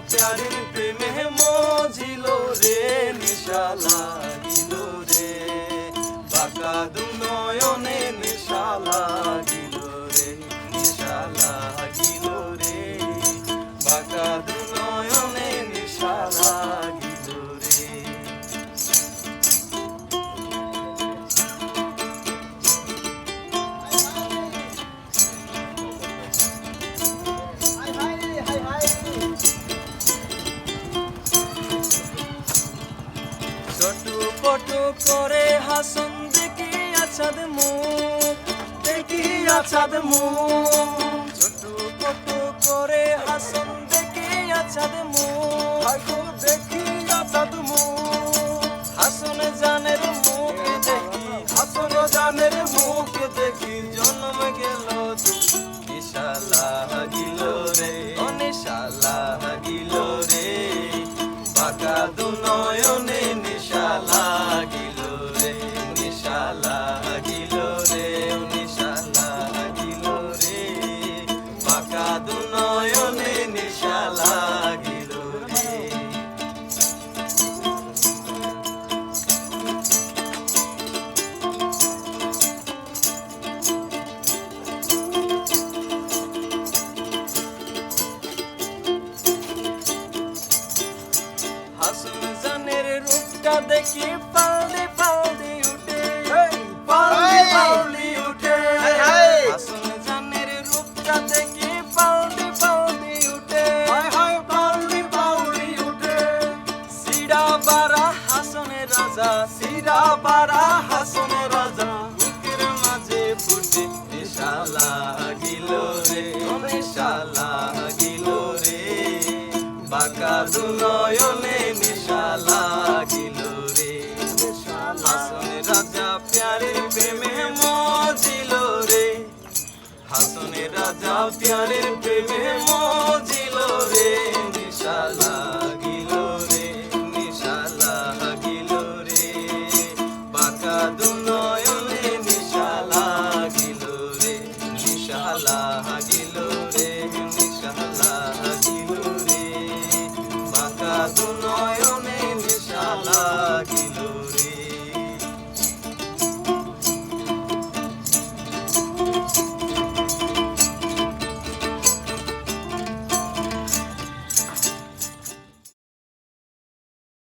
প্যারের প্রেমে মজিল রে নিশা করে হাসন দেখি আছাদ মুখ দেখি আছাদ মুখ ছোট করে হাসন দেখি আছাদ মুখ রূপটা দেখি পালদি পালদি উঠে। পালদি পালদি উঠে। হাসন জানের রূপটা দেখি পালদি পালদি উঠে। পালদি পালদি উঠে। সিরা বারা হাসনের রাজা সিরা বারা হাসনের রাজা। বুকের মাঝে ফুটে নেশা লাগিল রে নেশা লাগিল রে। বাঁকা দুনয়নে না প্যারের প্রেমে